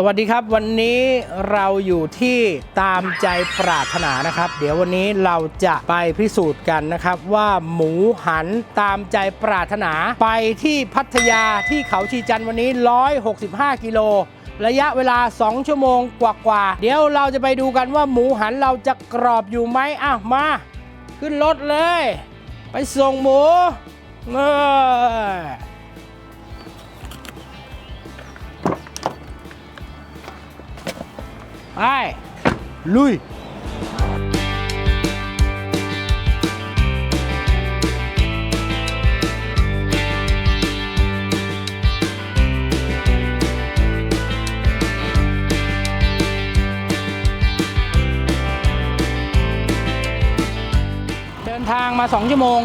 สวัสดีครับ วันนี้เราอยู่ที่ตามใจปรารถนานะครับ เดี๋ยววันนี้เราจะไปพิสูจน์กันนะครับ ว่าหมูหันตามใจปรารถนาไปที่พัทยาที่เขาชีจันวันนี้ 165 กิโลระยะเวลา 2 ชั่วโมงกว่าๆเดี๋ยวเราจะไปดูกันว่าหมูหันเราจะกรอบอยู่ไหมอ้าวมา ขึ้นรถเลย ไปส่งหมูเออ ไป ลุยเดินทางมา 2 ชั่วโมง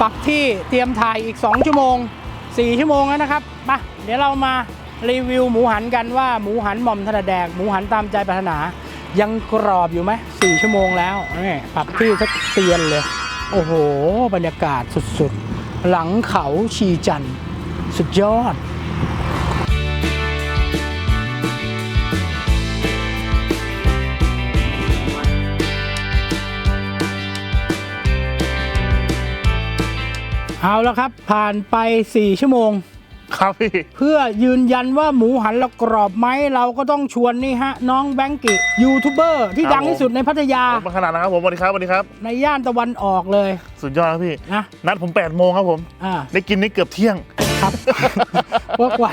ปักที่เตรียมถ่ายอีก 2 ชั่วโมง 4 ชั่วโมงแล้วนะครับมาเดี๋ยวเรามา รีวิวหมูหันกันว่าหมูหันหม่อมถนัดแดก หมูหันตามใจปรารถนา ยังกรอบอยู่ไหม4ชั่วโมงแล้วนี่ปรับที่สักเตียนเลย โอ้โห บรรยากาศสุดๆ หลังเขาชีจันสุดยอดเอาแล้วครับ ผ่านไป 4 ชั่วโมง ครับพี่ เพื่อยืนยันว่าหมูหันเรากรอบไหมเราก็ต้องชวนนี่ฮะ น้องแบงกิยูทูบเบอร์ที่ครับดังที่สุดในพัทยา มาขนาดนะครับผมสวัสดีครับสวัสดีครับ ในย่านตะวันออกเลย สุดยอดครับพี่ นะนัดผม8โมงครับผม อ่าได้กินนี่เกือบเที่ยง ครับเพราะกว่า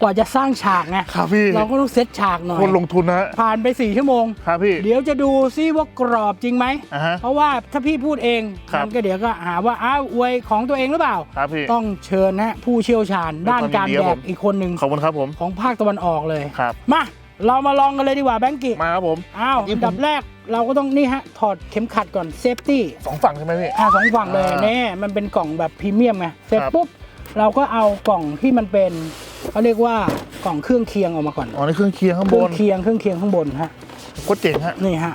กว่าจะสร้างฉากไงครับพี่เราก็ต้องเซตฉากหน่อย คนลงทุนนะฮะผ่านไป4ชั่วโมง ครับพี่ เดี๋ยวจะดูซิว่ากรอบจริงไหม อ่าฮะเพราะว่าถ้าพี่พูดเองครับ มันก็เดี๋ยวก็หาว่าอ้าวอวยของตัวเองหรือเปล่า ครับพี่ ต้องเชิญนะฮะผู้เชี่ยวชาญด้านการเป็นแดความยินดีครับผมกอีกคนหนึ่งขอบคุณครับผม ของภาคตะวันออกเลย ครับ มา เรามาลองกันเลยดีกว่าแบงกิมาครับผม อ้าวเมื่อกี้อันดับแรกเราก็ต้องนี่ฮะ ถอดเข็มขัดก่อนเซฟตี้สองฝั่งใช่ไหมพี่อ่าสองฝั่งเลยอ่าแน่มันเป็นกล่องแบบพรีเมียมไงเสร็จครับปุ๊บ เราก็เอากล่องที่มันเป็นเขาเรียกว่ากล่องเครื่องเคียงออกมาก่อน อ๋อในเครื่องเคียงข้างเคบรื่องนเคียงเครื่องเคียงข้างบนฮะโคตรเจ๋งฮะ นี่ฮะ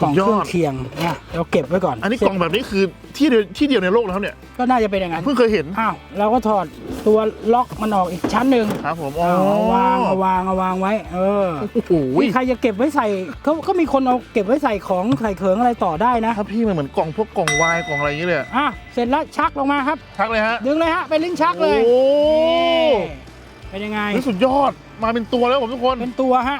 กล่องสุดยอดเครื่องเคียงนะเราเก็บไว้ก่อนอันนี้กล่องแบบนี้คือที่เดียวที่เดียวในโลกแล้วเนี่ย ก็น่าจะเป็นอย่างนั้นเพิ่งเคยเห็นอ้าวเราก็ถอดตัวล็อกมันออกอีกชั้นหนึ่งครับผมอ๋อเอาวางเอาวางเอาวางไว้ เออโอ้โหนี่ใครจะเก็บไว้ใส่เขาก็มีคนเอาเก็บไว้ใส่ของใส่เขิงอะไรต่อได้นะถ้าพี่มันเหมือนกล่องพวกกล่องวายกล่องอะไรอย่างเงี้ยเลยอะอะเสร็จแล้วชักลงมาครับทักเลยฮะดึงเลยฮะเป็นลิ้นชักเลยโอ้นี่เป็นยังไงนี่สุดยอดมาเป็นตัวแล้วผมทุกคนเป็นตัวฮะ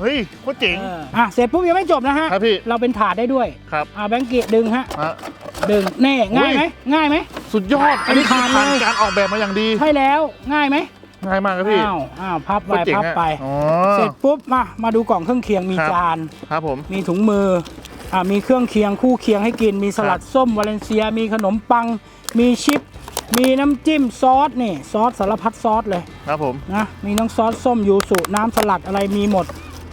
เฮ้ยโคตรเจ๋งเอออะเสร็จปุ๊บยังไม่จบนะฮะครับพี่เราเป็นถาดได้ด้วยครับอะแบงค์เกียดึงฮะฮะดึงแน่ง่ายไหมอุ้ยง่ายไหมสุดยอดอันนี้คือเป็นผ่านเลยการออกแบบมาอย่างดีใช่แล้วง่ายไหมง่ายมากครับพี่อ้าวอ้าวพับไปโคตรเจ๋งพับอะไปอ๋อเสร็จปุ๊บมามาดูกล่องเครื่องเคียงมีครับจานครับผมมีถุงมืออ่ามีเครื่องเคียงคู่เคียงให้กิน มีสลัดส้มวาเลนเซีย มีขนมปัง มีชิป มีน้ำจิ้มซอสนี่ซอสสารพัดซอสเลยครับผมนะมีน้ำซอสส้มยูสุน้ำสลัดอะไรมีหมด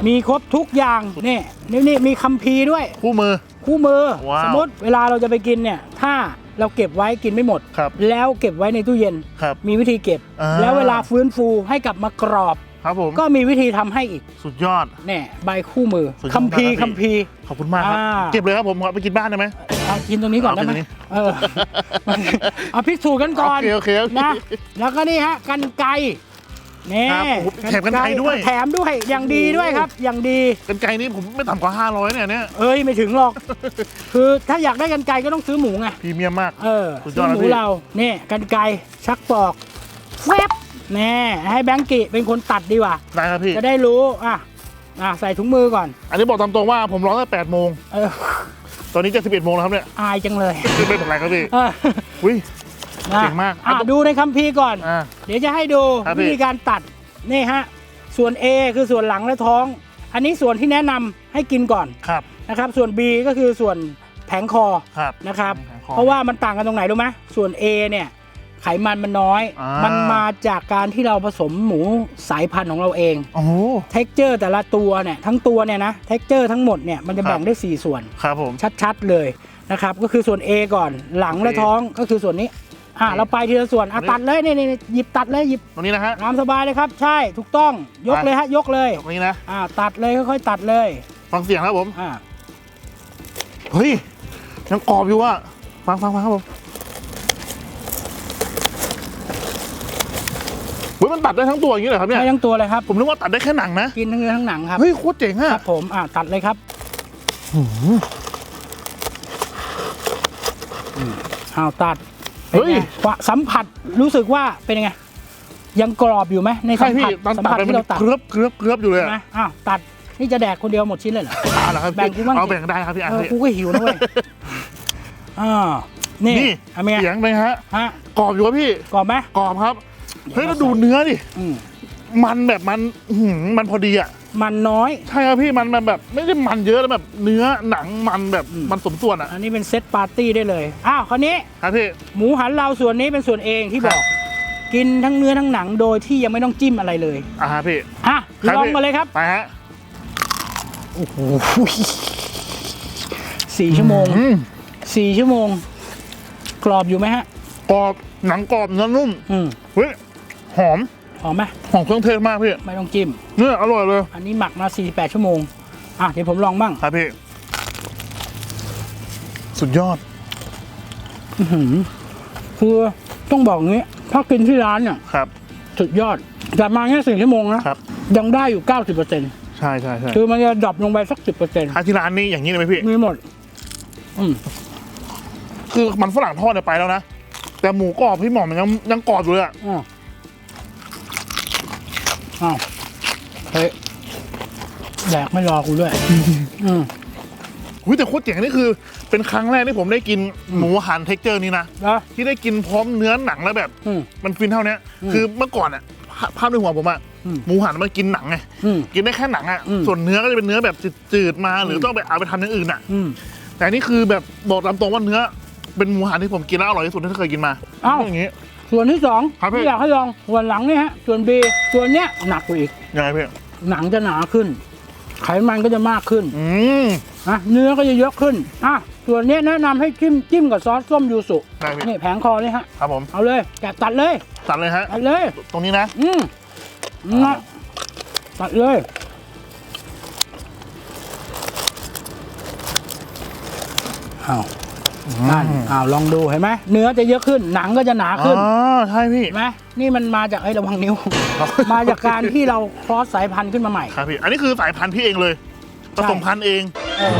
มีครบทุกอย่างนี่นี่นี่มีคัมภีร์ด้วย คู่มือ คู่มือ ว้าว สมมติเวลาเราจะไปกินเนี่ยถ้าเราเก็บไว้กินไม่หมด ครับ แล้วเก็บไว้ในตู้เย็น ครับ มีวิธีเก็บ อ่า แล้วเวลาฟื้นฟูให้กลับมากรอบ ครับผมก็มีวิธีทำให้อีกสุดยอดเนี่ยใบคู่มือสุดยอดคัมภีร์มากครับ คัมภีร์ ขอบคุณมากครับอ่า เก็บเลยครับผมเอาไปกินบ้านได้ไหม เอากินตรงนี้ก่อนได้ไหมเอากินตรงนี้เออ เอาพิสูจน์กันก่อนโอเคโอเคโอเค นะแล้วก็นี่ฮะกันไกร นี่ครับโอ้โหแถมกรรไกรด้วย แถมด้วยอย่างดีด้วยครับ อย่างดี กันไกลนี่ผมไม่ต่ำกว่า 500เนี่ยเนี่ยเอ้ยไม่ถึงหรอก คือถ้าอยากได้กันไกรก็ต้องซื้อหมูไงพรีเมียมมาก เออสุดยซื้ออดหมูนะพี่ เราเนี่ยกันไกรชักปอกแฟบแน่ให้แบงกิเป็นคนตัดดีกว่า ได้ครับพี่ จะได้รู้อะอะใส่ถุงมือก่อน อันนี้บอกตามตรงว่าผมร้องตั้งแต่8โมงเออตอนนี้จะ11โมงแล้วครับเนี่ย อายจังเลย ไม่เป็นไรครับพี่เออ อุ้ย นะเก่งมากอะอะดูในคัมภีร์ก่อน อ่า เดี๋ยวจะให้ดูครับพี่ วิธีการตัดนี่ฮะส่วน A คือส่วนหลังและท้อง อันนี้ส่วนที่แนะนำให้กินก่อนครับนะครับ ส่วน B ก็คือส่วนแผงคอครับ นะครับ แผงคอเพราะว่ามันต่างกันตรงไหนรู้ไหมส่วน A เนี่ยไขมันมันน้อย อ่ามั มันมาจากการที่เราผสมหมูสายพันธุ์ของเราเอง โอ้โห เท็กเจอร์แต่ละตัวเนี่ยทั้งตัวเนี่ยนะเท็กเจอร์ทั้งหมดเนี่ยมันจะครับ แบ่งได้ 4 ส่วน ครับผม ชัดๆเลยนะครับก็คือส่วน A ก่อนหลังและโอเค ท้องก็คือส่วนนี้ อะโอเคเราไปทีละส่วนอะอันนี้ตัดเลยนี่นี่นี่หยิบตัดเลยหยิบตรงนี้นะฮะ ตามสบายเลยครับ ใช่ถูกต้องยกไป เลยฮะยกเลยตรงนี้นะ อ่าตัดเลยค่อยๆตัดเลยฟังเสียงครับผม อ่าเฮ้ยยังกรอบอยู่อะฟังฟังฟังครับผมเฮ้ยมันตัดได้ทั้งตัวอย่างนี้เหรอครับเนี่ยใช้ทั้งตัวเลยครับ ผมนึกว่าตัดได้แค่หนังนะ กินทั้งเนื้อทั้งหนังครับเฮ้ยโคตรเจ๋งคอะรับผมอะตัดเลยครับอืมเอาตัด เป็นไงว่าสัมผัสรู้สึกว่าเป็นยังไง ยังกรอบอยู่ไหมในสัใช่มพี่ผัสตอนสัมตัดผัสไปมันที่เราตัดเกลือบเกลือบเกลือบอยู่เลยใช่อะไหมอ้าวตัดนี่จะแดกคนเดียวหมดชิ้นเลยเหรออ่าเหรอครับแบ่งกูบ้างเอาสิแบ่งได้ครับพี่อะเออพี่กูก็หิวนะเว้ยอ่านี่นี่อเมียเสียงเลยฮะฮะกรอบอยู่ครับพี่กรอบไหมกรอบครับเฮ้ยแล้วดูเนื้อดิอืมมันแบบมันอื้อหือมันพอดีอะ มันน้อย ใช่ครับพี่มันมันแบบไม่ได้มันเยอะแล้วแบบเนื้อหนังมันแบบอืมมันสมส่วนอะอันนี้เป็นเซตปาร์ตี้ได้เลย อ้าวคราวนี้ ครับพี่ หมูหันเราส่วนนี้เป็นส่วนเองที่บอก กินทั้งเนื้อทั้งหนังโดยที่ยังไม่ต้องจิ้มอะไรเลยอ่าฮะพี่อะครับลองพี่มาเลยครับไปฮะโอ้โหสี่ชั่วโมงอืมสี่ชั่วโมง กรอบอยู่ไหมฮะ กรอบหนังกรอบเนื้อนุ่มอืมเฮ้ยหอม หอมไหมหอมเครื่องเทศมากพี่ไม่ต้องจิ้มเนื้ออร่อยเลย อันนี้หมักมา 48 ชั่วโมง อะเดี๋ยวผมลองบ้างครับพี่ สุดยอดอื้อหือคือต้องบอกงี้ ถ้ากินที่ร้านเนี่ยครับ สุดยอด แต่มาแค่สี่ชั่วโมงนะครับ ยังได้อยู่ 90%เใช่ใช่ใช่คือมันจะดรอปลงไปสัก10%ถ้าที่ร้านนี้อย่างนี้เลยไหมพี่มีหมด อืมคือมันฝรั่งทอดเนี่ยไปแล้วนะ แต่หมูกรอบพี่หม่อมมันยังยังกรอบอยู่เลยอะ อ้าวอ้าวเฮ้ยแดกไม่รอกูด้วย อืม หุ้ยแต่โคตรเจ๋งนี่คือ เป็นครั้งแรกที่ผมได้กินหมูหันเท็กเจอร์นี้นะแล้วที่ได้กินพร้อมเนื้อหนังแล้วแบบ อืม มันฟินเท่าเนี้ยอืมคือเมื่อก่อนอะภาภาพในหัวผมอะอืม หมูหันมันกินหนังไง อืม กินได้แค่หนังอะอืม ส่วนเนื้อก็จะเป็นเนื้อแบบจืดๆมาหรืออมต้องไปเอาไปทำอย่างอื่นอะอืม แต่นี่คือแบบบอกตามตรงว่าเนื้อ เป็นหมูหันที่ผมกินแล้วอร่อยที่สุดที่เคยกินมาอ้าวอย่างงี้ ส่วนที่สองครับพี่ ที่อยากให้ลองส่วนหลังนี่ฮะ ส่วนบีส่วนเนี้ยหนักกว่าอีก ยังไงพี่หนังจะหนาขึ้น ไขมันก็จะมากขึ้นอืมนะเนื้อก็จะเยอะขึ้นอะส่วนเนี้ยแนะนำให้จิ้มจิ้มกับซอสส้มยูสุได้พี่นี่แผงคอเลยฮะ ครับผมเอาเลยแกะตัดเลยตัดเลยฮะ ตัดเลย ตรงนี้นะ อืมนะตัดเลยอ้าว นั่นอ้าวลองดูเห็นไหมเนื้อจะเยอะขึ้นหนังก็จะหนาอ๋ขึ้นอใช่พี่เห็นไหมนี่มันมาจากไอ้ยระวังนิ้ว มาจากการที่เราครอสสายพันธุ์ขึ้นมาใหม่ครับพี่ อันนี้คือสายพันธุ์พี่เองเลยผสมพันธุ์เองเออ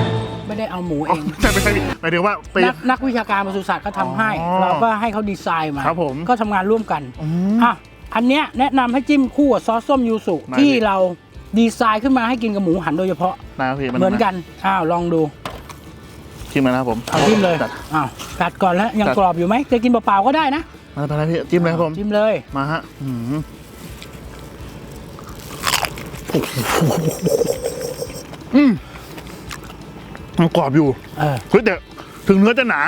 ไม่ได้เอาหมูเออ๋องใช่ไม่ใช่พี่หมายถึงว่าไป นักนักวิชาการปศุสัตว์ก็ทำให้ อ๋อเราก็ให้เขาดีไซน์มา ครับผมก็ทำงานร่วมกันอืมอะอันเนี้ยแนะนำให้จิ้มคู่กับซอสส้มยูสุได้ที่พี่เราดีไซน์ขึ้นมาให้กินกับหมูหันโดยเฉพาะ นะครับพี่เหมือนกัน อ้าวลองดู ชิมเลยนะครับผมเอาจิ้มเลยจัด อ้าวกัดก่อนแล้วยังจัด กรอบอยู่ไหมจะกินเปล่าๆก็ได้นะมาไปนะพี่จิ้มเลยครับผมจิ้มเลยมาฮะอืมอืมมันกรอบอยู่เออ เฮ้ยแต่ถึงเนื้อจะหนา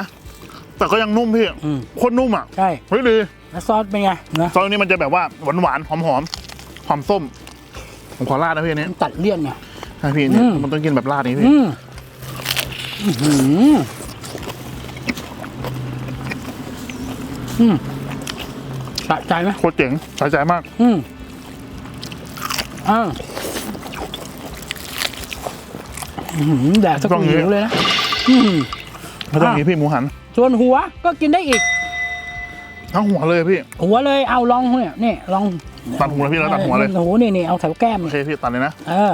แต่ก็ยังนุ่มพี่อืม โคตรนุ่มอะใช่เฮ้ยดีแล้วซอสเป็นไงนะซอสนี้มันจะแบบว่าหวานหวานๆหอมหอมหอมส้มผมขอราดนะพี่อันนี้มันตัดเลี่ยนไงใช่พี่เนี่ยอืม มันต้องกินแบบราดนี้พี่อืมอื้อ หืออืมสะใจไหมโคตรเจ๋งสะใจมาก อืมอ่าอื้อหือแดกสักต้องอย่างนี้ หิวเลยนะอืม ไม่ต้องมีพี่หมูหัน ส่วนหัวก็กินได้อีก ทั้งหัวเลยพี่ หัวเลยเอาลองเนี่ยนี่ลองตัดหัวเลยพี่แล้วตัดหัวเลย โอ้โหนี่นี่เอาแถวแก้มโอนี่เคพี่ตัดเลยนะ เออ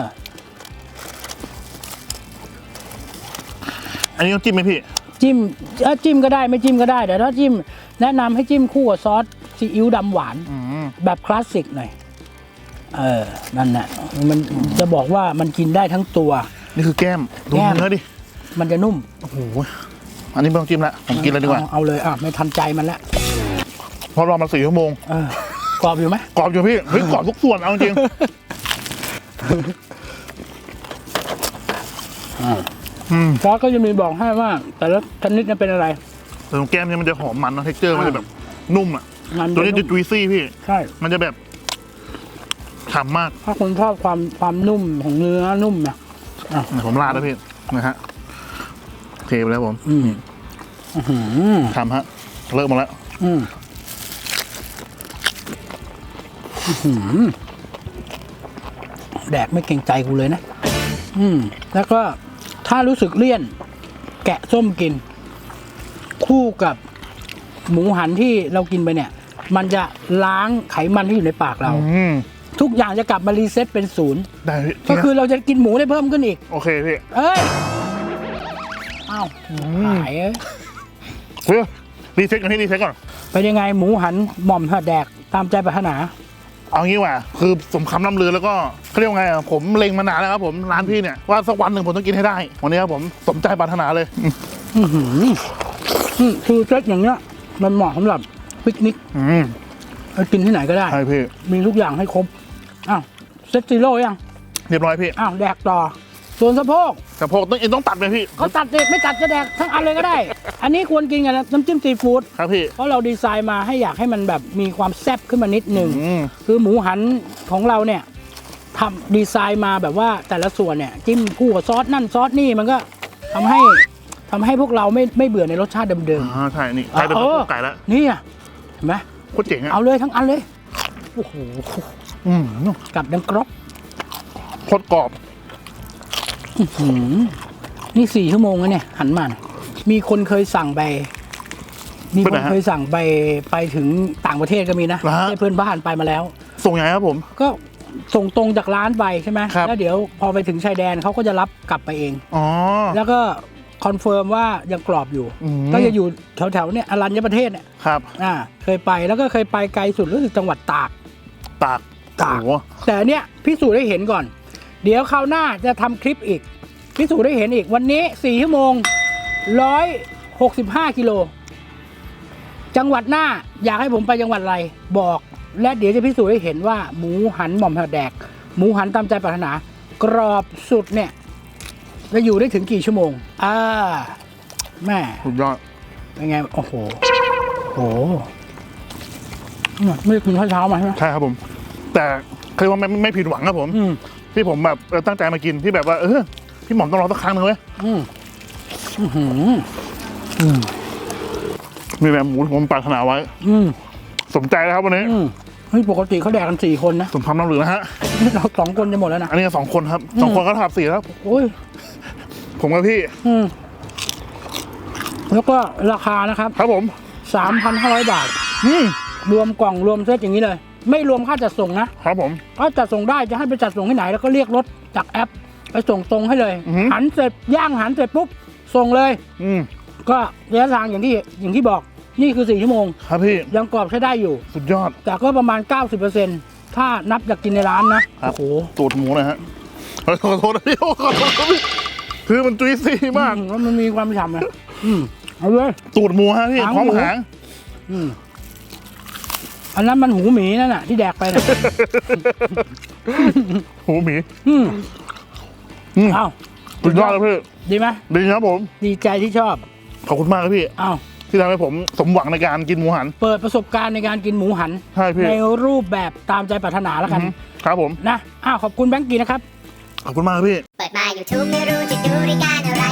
อันนี้ต้องจิ้มไหมพี่ จิ้มเอ้ยจิ้มก็ได้ไม่จิ้มก็ได้แต่ถ้าจิ้มแนะนำให้จิ้มคู่กับซอสซีอิ๊วดำหวาน อืม แบบคลาสสิกหน่อย เออ นั่นน่ะมันจะบอกว่ามันกินได้ทั้งตัว นี่คือแก้ม ดูแก้ม เนื้อดิ มันจะนุ่มโอ้โห อันนี้ไม่ต้องจิ้มละ ผมกินเลยดีกว่าอเอาเลยอะไม่ทันใจมันละเพราะรอมาสี่ชั่วโมง เออกรอบอยู่ไหมกรอบอยู่พี่ เฮ้ยกรอบทุกส่วนเอาจริง อ่าอืมซอสก็จะมีบอกให้ว่า แต่ละชนิดนั้นเป็นอะไร แต่ตรงแก้มเนี่ยมันจะหอมมันนะเท็กเจอร์มันจะแบบนุ่มอะ มันตัวนี้จะจะจุยซี่พี่ ใช่ มันจะแบบฉ่ำมากถ้าคนชอบความความนุ่มของเนื้อนุ่มนะผมราดแล้วพี่นะฮะเทไปแล้วผมอืมอื้อหือทำฮะเลิกหมาแล้ว อืมอื้อหือแดกไม่เกรงใจกูเลยนะ อืม แล้วก็ ถ้ารู้สึกเลี่ยน แกะส้มกิน คู่กับหมูหันที่เรากินไปเนี่ย มันจะล้างไขมันที่อยู่ในปากเรา อืมทุกอย่างจะกลับมารีเซ็ตเป็นศูนย์ได้พี่ก็คือเราจะกินหมูได้เพิ่มขึ้นอีก โอเคพี่เอ้ยอ้าวอืมหายเอ้ยเฮ้ยรีเซ็ตกันที่รีเซ็ตก่อน เป็นยังไงหมูหันหม่อมหัดแดกตามใจปรารถนา เอางี้ว่ะคือสมคำล่ำลือแล้วก็เขาเรียกว่าไงอะผมเล็งมานานแล้วครับผมร้านพี่เนี่ยว่าสักวันหนึ่งผมต้องกินให้ได้ วันนี้ครับผมสมใจปรารถนาเลย อื้อหืออืมคือเซ็ตอย่างเงี้ย มันเหมาะสำหรับปิกนิกอืมไปกินที่ไหนก็ได้ ใช่พี่มีทุกอย่างให้ครบอ้าวเซ็ตซีโร่ยังเรียบร้อยพี่ อ้าวแดกต่อ ส่วนสะโพกแต่พวกต้องเอ็นต้องตัดไหมพี่เขาตัดเด็ดไม่ตัดจะแดกทั้งอันเลยก็ได้ อันนี้ควรกินกับน้ำจิ้มซีฟู้ดครับพี่เพราะเราดีไซน์มาให้อยากให้มันแบบมีความแซ่บขึ้นมานิดหนึ่งอืมคือหมูหันของเราเนี่ยทำดีไซน์มาแบบว่าแต่ละส่วนเนี่ยจิ้มคู่กับซอสนั่นซอสนี่มันก็ทำให้ทำให้พวกเราไม่ไม่เบื่อในรสชาติเดิมอ่าใช่นี่กลายเป็นเอสะอโพกไก่แล้วๆนี่อะเห็นไหมโคตรเจ๋งอะเอาเลยทั้งอันเลยโอ้โหอืมกลับดังกรอบโคตรกรอบหืม นี่สี่ชั่วโมงแล้วเนี่ย หันมาเนี่ยมีคนเคยสั่งไป มีคนเคยสั่งไปไปถึงต่างประเทศก็มีนะไม่ใช่เพื่อนบ้านไปมาแล้ว ส่งยังไงครับผม ก็ส่งตรงจากร้านไปใช่ไหมครับ แล้วเดี๋ยวพอไปถึงชายแดนเขาก็จะรับกลับไปเอง อ๋อ แล้วก็คอนเฟิร์มว่ายังกรอบอยู่ อืม ก็จะอยู่แถวๆเนี่ยอรัญญประเทศเนี่ยครับอ่าเคยไปแล้วก็เคยไปไกลสุดรู้สึกจังหวัดตาก ตากตาก โอ้โหแต่อันเนี้ยพิสูจน์ได้เห็นก่อน เดี๋ยวคราวหน้าจะทำคลิปอีก พิสูจน์ได้เห็นอีกวันนี้สี่ชั่วโมงร้อยหกสิบห้ากิโล จังหวัดหน้าอยากให้ผมไปจังหวัดอะไรบอก และเดี๋ยวจะพิสูจน์ให้เห็นว่า หมูหันหม่อมหัดแดก หมูหันตามใจปรารถนา กรอบสุดเนี่ยจะอยู่ได้ถึงกี่ชั่วโมงอ่าแม่สุดยอดเป็นไง โอ้โหโอ้โหเนี่ยไม่ได้กินข้าวเช้ามาใช่ไหมใช่ครับผม แต่เคยว่าไม่ไม่ผิดหวังครับผม อืม ที่ผมแบบเออตั้งใจมากินที่แบบว่าเออพี่หม่อมต้องรอสักครั้งหนึงเว้ยอืมอื้อหือมีแบบหมูที่ผมปรารถนาไว้ อืมสมใจแล้วครับวันนี้อืมเฮ้ยปกติเขาแดกกันสี่คนนะ สมคำน้ำหรือนะฮะนี่เราสองคนจะหมดแล้วนะอันนี้ก็สองคนครับสองคนก็ถับสี่แล้ว โอ้ยผมกับพี่อืมแล้วก็ราคานะครับครับผมสามพันห้าร้อยบาท อืมรวมกล่องรวมเซตอย่างนี้เลย ไม่รวมค่าจัดส่งนะครับผม ถ้าจัดส่งได้จะให้ไปจัดส่งที่ไหน แล้วก็เรียกรถจากแอป ไปส่งตรงให้เลย อือหือ หันเสร็จย่างหันเสร็จปุ๊บส่งเลย อืมก็ระยะทางอย่างที่อย่างที่บอกนี่คือสี่ชั่วโมง ครับพี่ยังกรอบใช้ได้อยู่ สุดยอด แต่ก็ประมาณ 90%ถ้านับจากกินในร้านนะ ครับโอ้โห ตูดหมูนะฮะขอโทษขอโทษนะพี่ขอโทษครับพี่คือมันจุยซี่มาก อืแล้วมันมีความฉ่ำนะอืมเอาเลย ตูดหมูฮะพี่หางพร้อมหมูหางอืม อันนั้นมันหูหมีนั่นน่ะ ที่แดกไปน่ะ หูหมีอืมอืมเอ้าสุดยอดเลยพี่ดีไหมดีครับผม ดีใจที่ชอบขอบคุณมากครับพี่ เอ้าที่ทำให้ผมสมหวังในการกินหมูหัน เปิดประสบการณ์ในการกินหมูหัน ใช่พี่ ในรูปแบบตามใจปรารถนาแล้วกัน อือหือครับผม นะอ้าวขอบคุณแบงก์กีนะครับ ขอบคุณมากครับพี่ เปิดมา YouTube ไม่รู้จะดูรายการอะไร